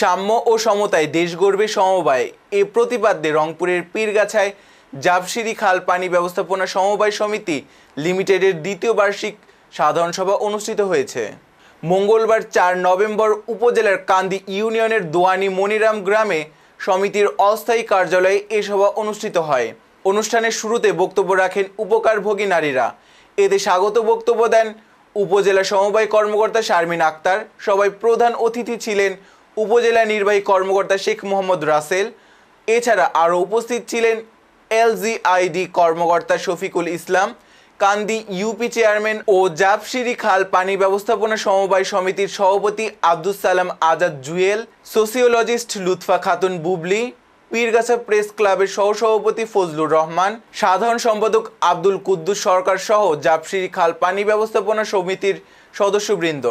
সাম্য ও সমতায় দেশ গর্বে সমবায়। এ প্রতিপাদ্যে রংপুরের পীরগাছায় জাবসিরি খাল পানি ব্যবস্থাপনা সমবায় সমিতি লিমিটেডের দ্বিতীয় বার্ষিক সাধারণ সভা অনুষ্ঠিত হয়েছে। মঙ্গলবার চার নভেম্বর উপজেলার কান্দি ইউনিয়নের দোয়ানি মনিরাম গ্রামে সমিতির অস্থায়ী কার্যালয়ে এ সভা অনুষ্ঠিত হয়। অনুষ্ঠানের শুরুতে বক্তব্য রাখেন উপকারভোগী নারীরা। এতে স্বাগত বক্তব্য দেন উপজেলা সমবায় কর্মকর্তা শারমিন আক্তার। সবাই প্রধান অতিথি ছিলেন উপজেলা নির্বাহী কর্মকর্তা শেখ মোহাম্মদ রাসেল, এছাড়া আরও উপস্থিত ছিলেন এলজিআইডি কর্মকর্তা শফিকুল ইসলাম, কান্দি ইউপি চেয়ারম্যান ও জাবশিরি খাল পানি ব্যবস্থাপনা সমবায় সমিতির সভাপতি আব্দুস সালাম আজাদ জুয়েল, সোসিওলজিস্ট লুৎফা খাতুন বুবলি, পীরগাছা প্রেস ক্লাবের সহসভাপতি ফজলুর রহমান, সাধারণ সম্পাদক আব্দুল কুদ্দুস সরকার সহ জাবশিরি খাল পানি ব্যবস্থাপনা সমিতির সদস্যবৃন্দ।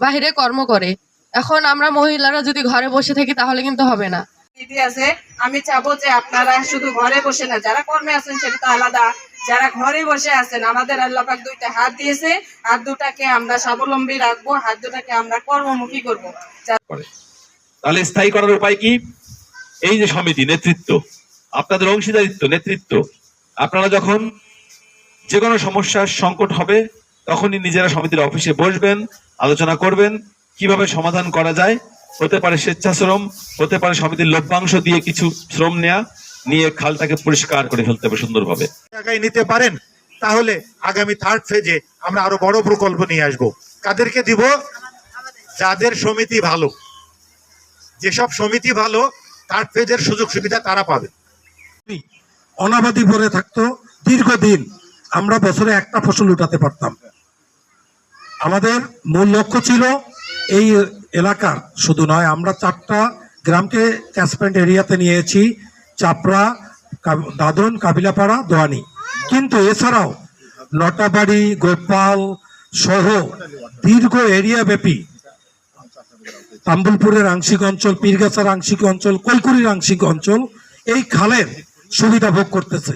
বাহিরে কর্ম করে। এখন আমরা মহিলারা যদি ঘরে বসে থাকি তাহলে কিন্তু হবে না। দিদি আছে আমি চাবো যে আপনারা শুধু ঘরে বসে না যারা কর্মে আছেন সেটা তো আলাদা। যারা ঘরে বসে আছেন আমাদের আল্লাহ পাক দুইটা হাত দিয়েছে হাত দুটাকে আমরা স্বাবলম্বী রাখব হাত দুটাকে আমরা কর্মমুখী করব। তাহলে স্থায়ী করার উপায় কি? এই যে সমিতি নেতৃত্ব আপনাদের অংশীদারিত্ব নেতৃত্ব আপনারা যখন যে কোনো সমস্যার সংকট হবে তখনই নিজেরা সমিতির অফিসে বসবেন আলোচনা করবেন কীভাবে সমাধান করা যায়? হতে পারে স্বেচ্ছাশ্রম হতে পারে সমিতির লভ্যাংশ দিয়ে কিছু শ্রম নেয়া নিয়ে খালটাকে পরিষ্কার করে ফেলতে হবে সুন্দরভাবে। জায়গায় নিতে পারেন তাহলে আগামী থার্ড ফেজে আমরা আরও বড় প্রকল্প নিয়ে আসব। কাদেরকে দিব? যাদের সমিতি ভালো। যেসব সমিতি ভালো থার্ড ফেজের সুযোগ সুবিধা তারা পাবে। অনাবাদি পড়ে থাকতো দীর্ঘদিন আমরা বছরে একটা ফসল উঠাতে পারতাম। আমাদের মূল লক্ষ্য ছিল এই এলাকার, শুধু নয়, আমরা চারটা গ্রামকে ক্যাসপেন্ট এরিয়াতে নিয়েছি, চাপড়া দাদন কাবিলাপাড়া, দোয়ানি। কিন্তু এছাড়াও লটাবাড়ি গোপাল সহ দীর্ঘ এরিয়া ব্যাপী তাম্বুলপুরের আংশিক অঞ্চল, পীরগাছার আংশিক অঞ্চল, কৈকুরির আংশিক অঞ্চল এই খালের সুবিধা ভোগ করতেছে।